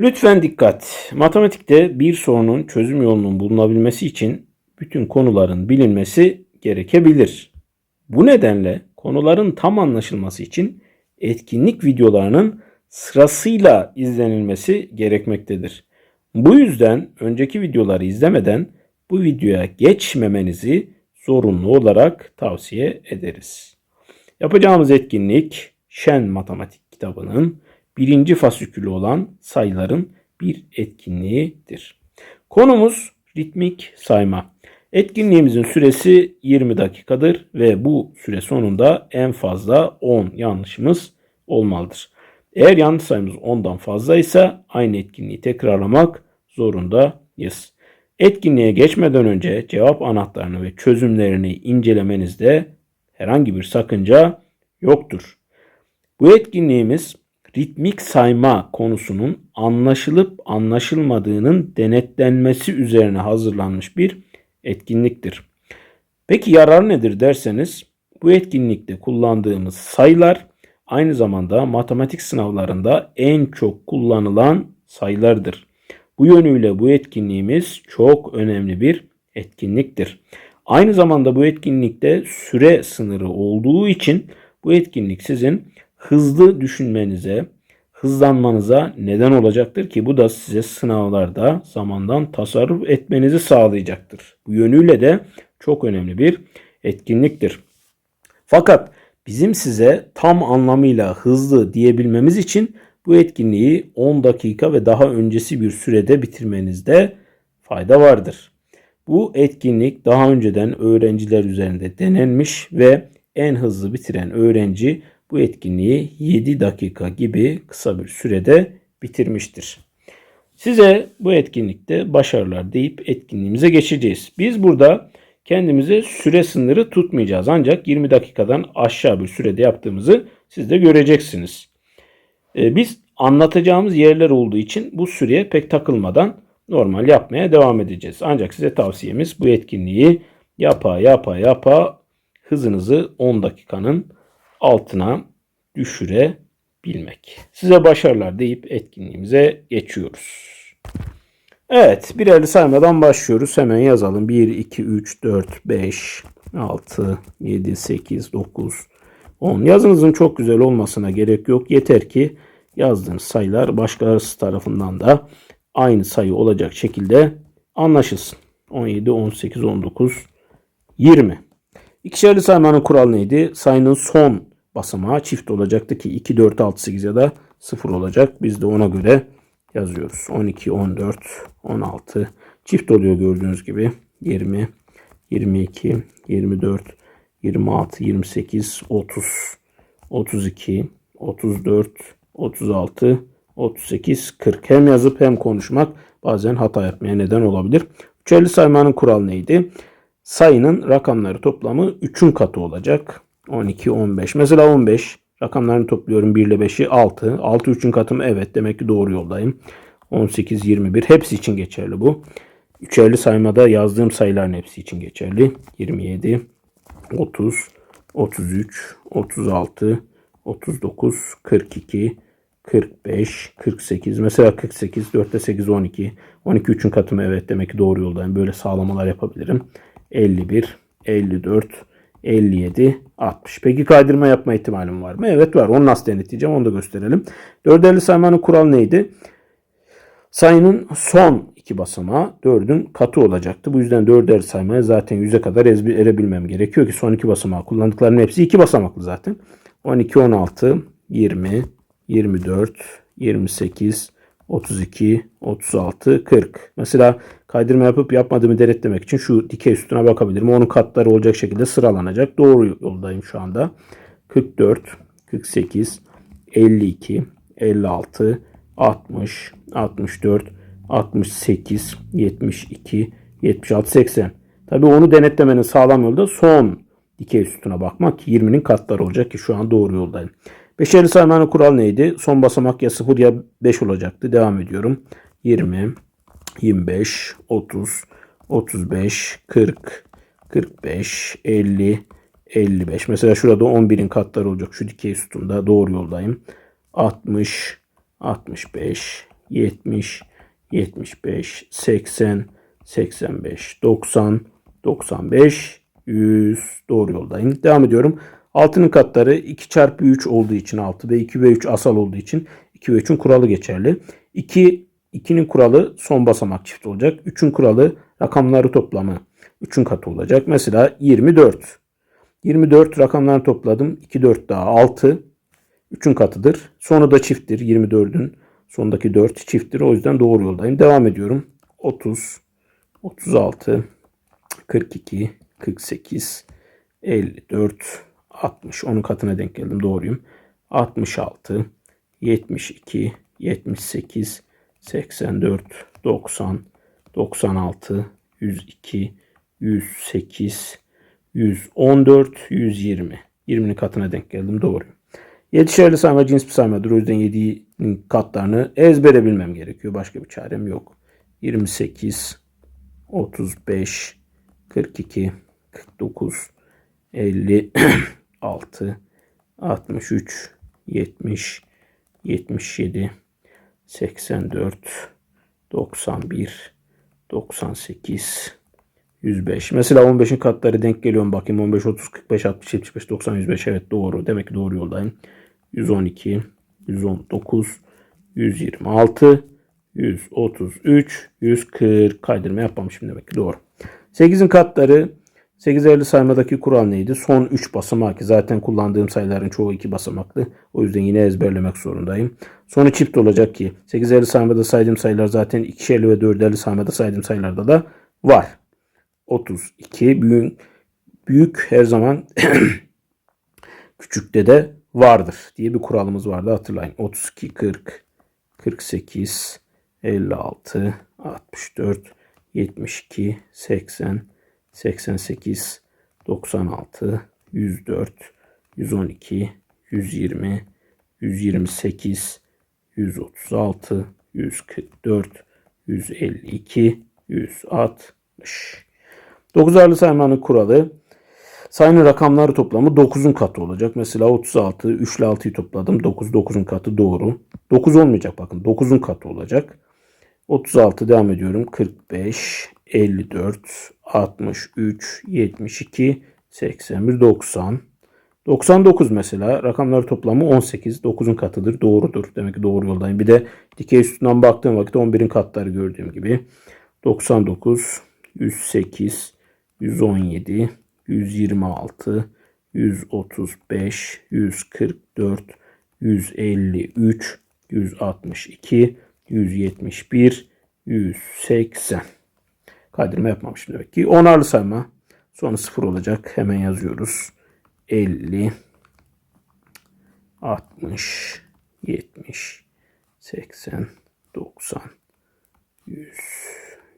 Lütfen dikkat. Matematikte bir sorunun çözüm yolunun bulunabilmesi için bütün konuların bilinmesi gerekebilir. Bu nedenle konuların tam anlaşılması için etkinlik videolarının sırasıyla izlenilmesi gerekmektedir. Bu yüzden önceki videoları izlemeden bu videoya geçmemenizi zorunlu olarak tavsiye ederiz. Yapacağımız etkinlik Şen Matematik kitabının birinci fasikülü olan sayıların bir etkinliğidir. Konumuz ritmik sayma. Etkinliğimizin süresi 20 dakikadır ve bu süre sonunda en fazla 10 yanlışımız olmalıdır. Eğer yanlış sayımız 10'dan fazlaysa aynı etkinliği tekrarlamak zorundayız. Etkinliğe geçmeden önce cevap anahtarını ve çözümlerini incelemenizde herhangi bir sakınca yoktur. Bu etkinliğimiz ritmik sayma konusunun anlaşılıp anlaşılmadığının denetlenmesi üzerine hazırlanmış bir etkinliktir. Peki yararı nedir derseniz bu etkinlikte kullandığımız sayılar aynı zamanda matematik sınavlarında en çok kullanılan sayılardır. Bu yönüyle bu etkinliğimiz çok önemli bir etkinliktir. Aynı zamanda bu etkinlikte süre sınırı olduğu için bu etkinlik sizin hızlı düşünmenize, hızlanmanıza neden olacaktır ki bu da size sınavlarda zamandan tasarruf etmenizi sağlayacaktır. Bu yönüyle de çok önemli bir etkinliktir. Fakat bizim size tam anlamıyla hızlı diyebilmemiz için bu etkinliği 10 dakika ve daha öncesi bir sürede bitirmenizde fayda vardır. Bu etkinlik daha önceden öğrenciler üzerinde denenmiş ve en hızlı bitiren öğrenci bu etkinliği 7 dakika gibi kısa bir sürede bitirmiştir. Size bu etkinlikte başarılar deyip etkinliğimize geçeceğiz. Biz burada kendimize süre sınırı tutmayacağız. Ancak 20 dakikadan aşağı bir sürede yaptığımızı siz de göreceksiniz. Ee, biz anlatacağımız yerler olduğu için bu süreye pek takılmadan normal yapmaya devam edeceğiz. Ancak size tavsiyemiz bu etkinliği yapa yapa yapa hızınızı 10 dakikanın altına düşürebilmek. Size başarılar deyip etkinliğimize geçiyoruz. Evet, birerli saymadan başlıyoruz. Hemen yazalım. 1, 2, 3, 4, 5, 6, 7, 8, 9, 10. Yazınızın çok güzel olmasına gerek yok. Yeter ki yazdığınız sayılar başkaları tarafından da aynı sayı olacak şekilde anlaşılsın. 17, 18, 19, 20. İkişerli saymanın kuralı neydi? Sayının son basamağı çift olacaktı ki 2, 4, 6, 8 ya da 0 olacak. Biz de ona göre yazıyoruz. 12, 14, 16 çift oluyor gördüğünüz gibi. 20, 22, 24, 26, 28, 30, 32, 34, 36, 38, 40. Hem yazıp hem konuşmak bazen hata yapmaya neden olabilir. Üçerli saymanın kuralı neydi? Sayının rakamları toplamı 3'ün katı olacak. 12, 15. Mesela 15. Rakamlarını topluyorum 1 ile 5'i 6. 6 3'ün katı mı? Evet. Demek ki doğru yoldayım. 18, 21. Hepsi için geçerli bu. Üçerli saymada yazdığım sayıların hepsi için geçerli. 27, 30, 33, 36, 39, 42, 45, 48. Mesela 48, 4'te 8, 12. 12 3'ün katı mı? Evet demek ki doğru yoldayım. Böyle sağlamalar yapabilirim. 51, 54, 57, 60. Peki kaydırma yapma ihtimalim var mı? Evet var. Onu nasıl denetleyeceğim onu da gösterelim. Dörderli saymanın kural neydi? Sayının son iki basamağı 4'ün katı olacaktı. Bu yüzden dörderli saymaya zaten 100'e kadar erebilmem gerekiyor ki son iki basamağı kullandıklarının hepsi iki basamaklı zaten. 12, 16, 20, 24, 28, 32, 36, 40. Mesela kaydırma yapıp yapmadığımı denetlemek için şu dikey üstüne bakabilirim. Onun katları olacak şekilde sıralanacak. Doğru yoldayım şu anda. 44, 48, 52, 56, 60, 64, 68, 72, 76, 80. Tabi onu denetlemenin sağlam yolu da son dikey üstüne bakmak. 20'nin katları olacak ki şu an doğru yoldayım. Beşerli saymanın kural neydi? Son basamak ya 0 ya 5 olacaktı. Devam ediyorum. 20, 25, 30, 35, 40, 45, 50, 55. Mesela şurada 11'in katları olacak. Şu dikey sütunda doğru yoldayım. 60, 65, 70, 75, 80, 85, 90, 95, 100. Doğru yoldayım. Devam ediyorum. Altının katları 2 çarpı 3 olduğu için 6 ve 2 ve 3 asal olduğu için 2 ve 3'ün kuralı geçerli. 2 2'nin kuralı son basamak çift olacak. 3'ün kuralı rakamları toplamı 3'ün katı olacak. Mesela 24. 24 rakamlarını topladım. 2 4 daha 6. 3'ün katıdır. Sonu da çifttir. 24'ün sondaki 4 çifttir. O yüzden doğru yoldayım. Devam ediyorum. 30, 36, 42, 48, 54, 60. Onun katına denk geldim. Doğruyum. 66, 72, 78, 84, 90, 96, 102, 108, 114, 120. 20'nin katına denk geldim. Doğruyum. Yetişerli sayma cins bir saymadır. O yüzden 7'nin katlarını ezbere bilmem gerekiyor. Başka bir çarem yok. 28, 35, 42, 49, 56, 63, 70, 77, 84, 91, 98, 105. Mesela 15'in katları denk geliyor mu bakayım. 15, 30, 45, 60, 75, 90, 105. Evet doğru. Demek ki doğru yoldayım. 112, 119, 126, 133, 140. Kaydırma yapmamışım demek ki doğru. 8'in katları 850 saymadaki kural neydi? Son 3 basamak. Zaten kullandığım sayıların çoğu 2 basamaklı. O yüzden yine ezberlemek zorundayım. Sonu çift olacak ki 850 saymada saydığım sayılar zaten 2'şerli ve 4'erli saymada saydığım sayılarda da var. 32 büyük, büyük her zaman küçükte de vardır diye bir kuralımız vardı hatırlayın. 32, 40, 48, 56, 64, 72, 80, 88, 96, 104, 112, 120, 128, 136, 144, 152, 160. 9'arlı saymanın kuralı sayının rakamları toplamı 9'un katı olacak. Mesela 36, 3 ile 6'yı topladım. 9, 9'un katı doğru. 9 olmayacak bakın. 9'un katı olacak. 36 devam ediyorum. 45, 54, 63, 72, 81, 90. 99 mesela rakamları toplamı 18. 9'un katıdır. Doğrudur. Demek ki doğru yoldayım. Bir de dikey üstünden baktığım vakit 11'in katları gördüğüm gibi. 99, 108, 117, 126, 135, 144, 153, 162, 171, 180. Kaydırma yapmamışım demek ki. Onarlı sayma. Sonra sıfır olacak. Hemen yazıyoruz. 50, 60, 70, 80, 90, 100,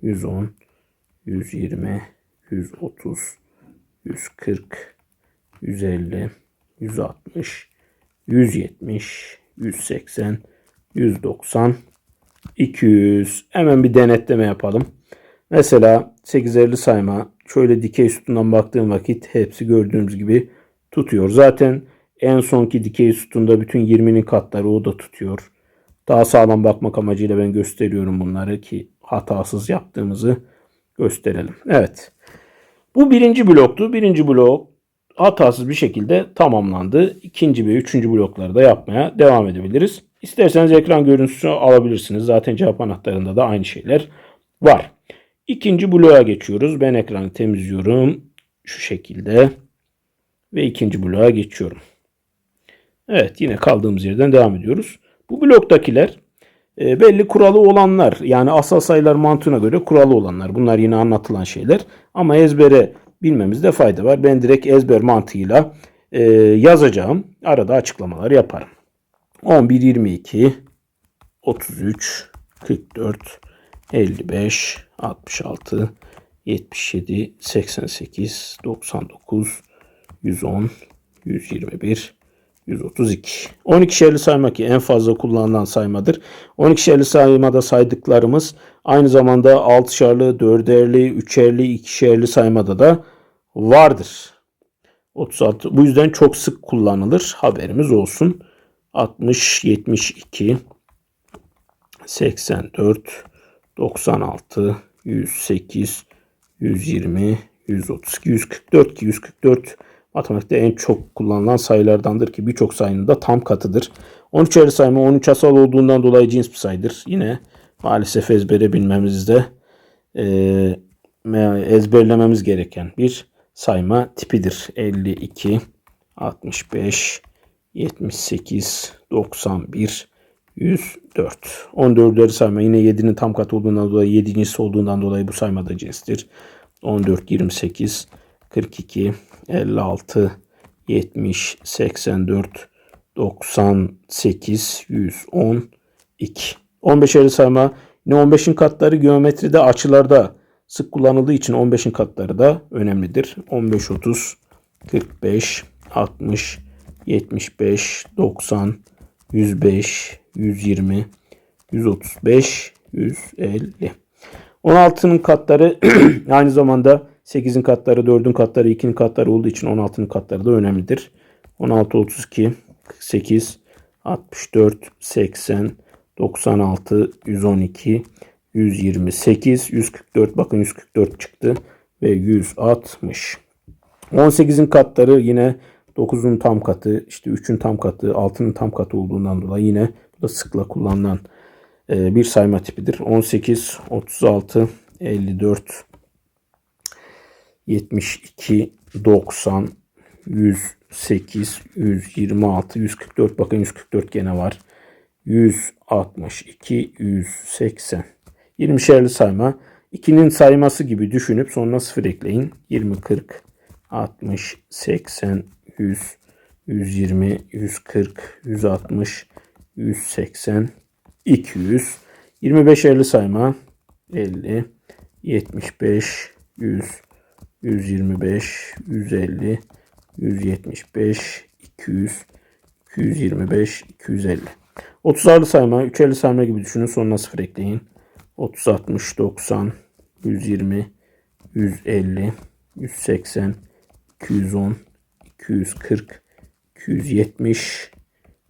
110, 120, 130, 140, 150, 160, 170, 180, 190, 200. Hemen bir denetleme yapalım. Mesela 850 sayma şöyle dikey sütundan baktığım vakit hepsi gördüğümüz gibi tutuyor. Zaten en sonki dikey sütunda bütün 20'nin katları o da tutuyor. Daha sağlam bakmak amacıyla ben gösteriyorum bunları ki hatasız yaptığımızı gösterelim. Evet. Bu birinci bloktu. Birinci blok hatasız bir şekilde tamamlandı. İkinci ve üçüncü blokları da yapmaya devam edebiliriz. İsterseniz ekran görüntüsü alabilirsiniz. Zaten cevap anahtarında da aynı şeyler var. İkinci bloğa geçiyoruz. Ben ekranı temizliyorum. Şu şekilde. Ve ikinci bloğa geçiyorum. Evet yine kaldığımız yerden devam ediyoruz. Bu bloktakiler e, belli kuralı olanlar yani asal sayılar mantığına göre kuralı olanlar. Bunlar yine anlatılan şeyler ama ezbere bilmemizde fayda var. Ben direkt ezber mantığıyla e, yazacağım. Arada açıklamalar yaparım. 11, 22, 33, 44, 55, 66, 77, 88, 99, 110, 121, 132. 12'şerli sayma ki en fazla kullanılan saymadır. 12'şerli saymada saydıklarımız aynı zamanda 6'şerli, 4'erli, 3'erli, 2'şerli saymada da vardır. 36. Bu yüzden çok sık kullanılır. Haberimiz olsun. 60, 72, 84, 96, 108, 120, 132, 144 ki 144 matematikte en çok kullanılan sayılardandır ki birçok sayının da tam katıdır. 13 yarı sayma 13 asal olduğundan dolayı cins bir sayıdır. Yine maalesef ezbere bilmemizde e, ezberlememiz gereken bir sayma tipidir. 52, 65, 78, 91, 104. 14'leri sayma yine 7'nin tam katı olduğundan dolayı 7 cins olduğundan dolayı bu sayma da cinstir. 14, 28, 42, 56, 70, 84, 98, 112. 15 50 sayma yine 15'in katları geometride açılarda sık kullanıldığı için 15'in katları da önemlidir. 15, 30, 45, 60, 75, 90, 105, 120, 135, 150. 16'nın katları aynı zamanda 8'in katları, 4'ün katları, 2'nin katları olduğu için 16'nın katları da önemlidir. 16, 32, 48, 64, 80, 96, 112, 128, 144 bakın 144 çıktı ve 160. 18'in katları yine 9'un tam katı, işte 3'ün tam katı, 6'nın tam katı olduğundan dolayı yine sıkla kullanılan e, bir sayma tipidir. 18, 36, 54, 72, 90, 108, 126, 144 bakın 144 gene var. 162, 180. 20'şerli sayma. 2'nin sayması gibi düşünüp sonuna 0 ekleyin. 20, 40, 60, 80, 100, 120, 140, 160, 180, 200. 25 50 sayma. 50, 75, 100, 125, 150, 175, 200, 225, 250. 30'arlı sayma, 350 sayma gibi düşünün. Sonuna 0 ekleyin. 30, 60, 90, 120, 150, 180, 210, 240, 270,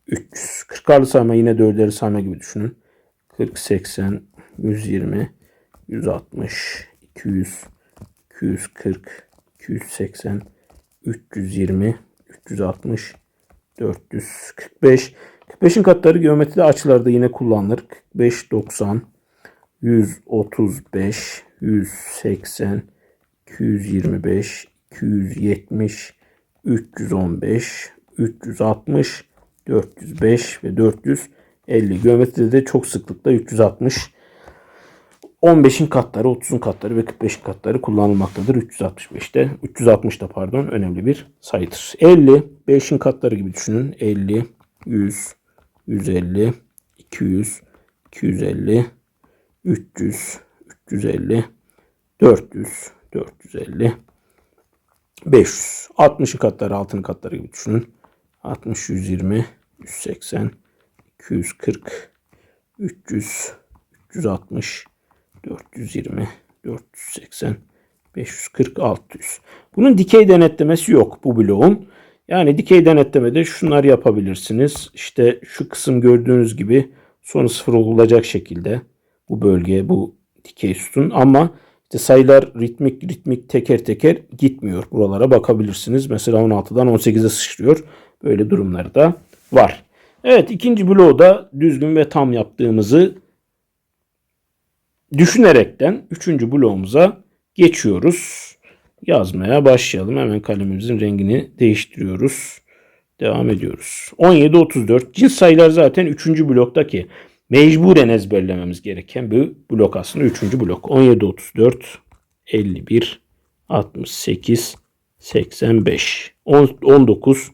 300. 40'arlı sayma yine 4'leri sayma gibi düşünün. 40, 80, 120, 160, 200, 240, 280, 320, 360, 445. 45'in katları geometride açılarda yine kullanılır. 45, 90, 135, 180, 225, 270, 315, 360, 405 ve 450. Geometride de çok sıklıkla 360 15'in katları, 30'un katları ve 45'in katları kullanılmaktadır. 365'te, 360'da pardon önemli bir sayıdır. 50, 5'in katları gibi düşünün. 50, 100, 150, 200, 250, 300, 350, 400, 450, 500. 60'ın katları, altının katları gibi düşünün. 60, 120, 180, 240, 300, 360, 420, 480, 540, 600. Bunun dikey denetlemesi yok bu bloğun. Yani dikey denetlemede şunlar yapabilirsiniz. İşte şu kısım gördüğünüz gibi sonu sıfır olacak şekilde bu bölge bu dikey sütun ama işte sayılar ritmik ritmik teker teker gitmiyor. Buralara bakabilirsiniz. Mesela 16'dan 18'e sıçrıyor. Böyle durumları da var. Evet ikinci bloğu da düzgün ve tam yaptığımızı düşünerekten üçüncü bloğumuza geçiyoruz. Yazmaya başlayalım. Hemen kalemimizin rengini değiştiriyoruz. Devam ediyoruz. 17-34 cins sayılar zaten 3. bloktaki mecburen ezberlememiz gereken bir blok aslında 3. blok. 17-34 51 68 85 19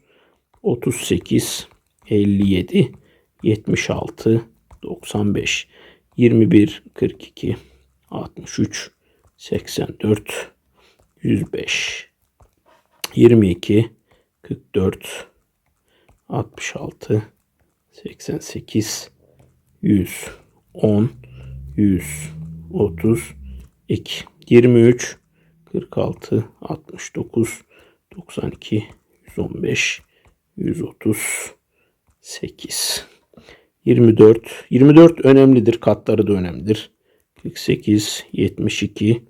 38 57 76 95 21, 42, 63, 84, 105, 22, 44, 66, 88, 100, 10, 100, 32, 23, 46, 69, 92, 115, 138, 24. 24 önemlidir. Katları da önemlidir. 48, 72,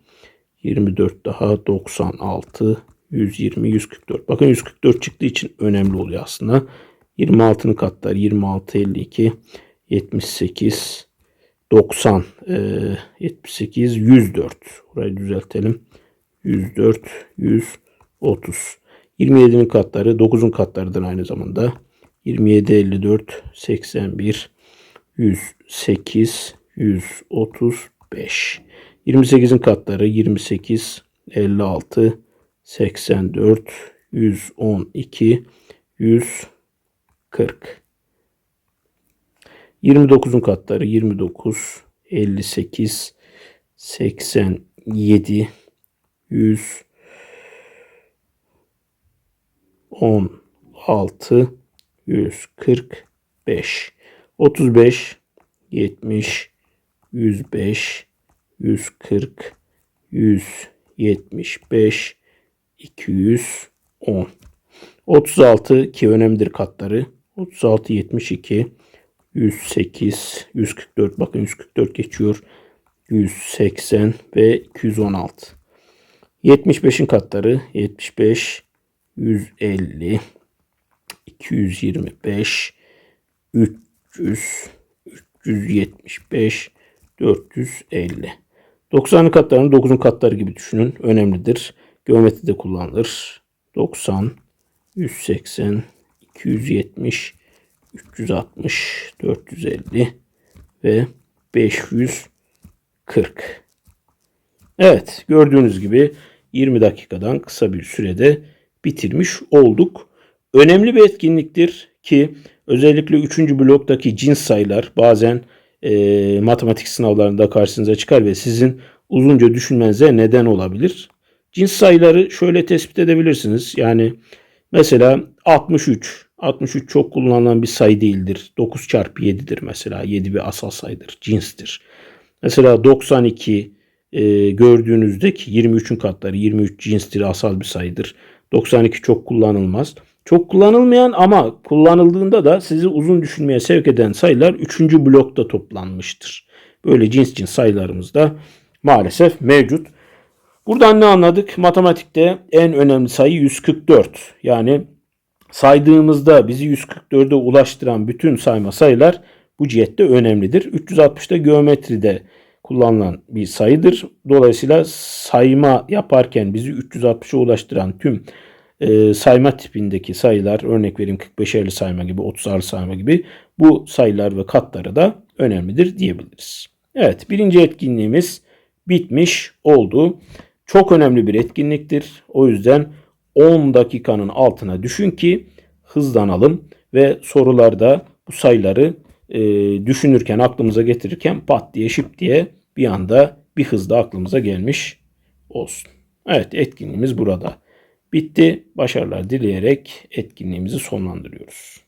24 daha 96, 120, 144. Bakın 144 çıktığı için önemli oluyor aslında. 26'nın katları 26, 52, 78, 90, e, 78, 104. Burayı düzeltelim. 104, 130. 27'nin katları 9'un katlarıdır aynı zamanda. 27, 54, 81, 108, 135. 28'in katları 28, 56, 84, 112, 140. 29'un katları 29, 58, 87, 100, 16, 145, 35, 70, 105, 140, 175, 210. 36 ki önemlidir katları. 36, 72, 108, 144 bakın 144 geçiyor. 180 ve 216. 75'in katları 75, 150, 225, 300, 375, 450. 90'ın katlarını 9'un katları gibi düşünün. Önemlidir. Geometride kullanılır. 90, 180, 270, 360, 450 ve 540. Evet gördüğünüz gibi 20 dakikadan kısa bir sürede bitirmiş olduk. Önemli bir etkinliktir ki özellikle 3. bloktaki cins sayılar bazen e, matematik sınavlarında karşınıza çıkar ve sizin uzunca düşünmenize neden olabilir. Cins sayıları şöyle tespit edebilirsiniz. Yani mesela 63. 63 çok kullanılan bir sayı değildir. 9 çarpı 7'dir mesela. 7 bir asal sayıdır. Cinstir. Mesela 92 e, gördüğünüzde ki 23'ün katları 23 cinstir. Asal bir sayıdır. 92 çok kullanılmaz. Çok kullanılmayan ama kullanıldığında da sizi uzun düşünmeye sevk eden sayılar 3. blokta toplanmıştır. Böyle cins cins sayılarımız da maalesef mevcut. Buradan ne anladık? Matematikte en önemli sayı 144. Yani saydığımızda bizi 144'e ulaştıran bütün sayma sayılar bu cihette önemlidir. 360'da geometride kullanılan bir sayıdır. Dolayısıyla sayma yaparken bizi 360'a ulaştıran tüm e, sayma tipindeki sayılar örnek vereyim 45'erli sayma gibi 30'arlı sayma gibi bu sayılar ve katları da önemlidir diyebiliriz. Evet birinci etkinliğimiz bitmiş oldu. Çok önemli bir etkinliktir. O yüzden 10 dakikanın altına düşün ki hızlanalım ve sorularda bu sayıları e, düşünürken aklımıza getirirken pat diye şıp diye bir anda bir hızda aklımıza gelmiş olsun. Evet etkinliğimiz burada bitti. Başarılar dileyerek etkinliğimizi sonlandırıyoruz.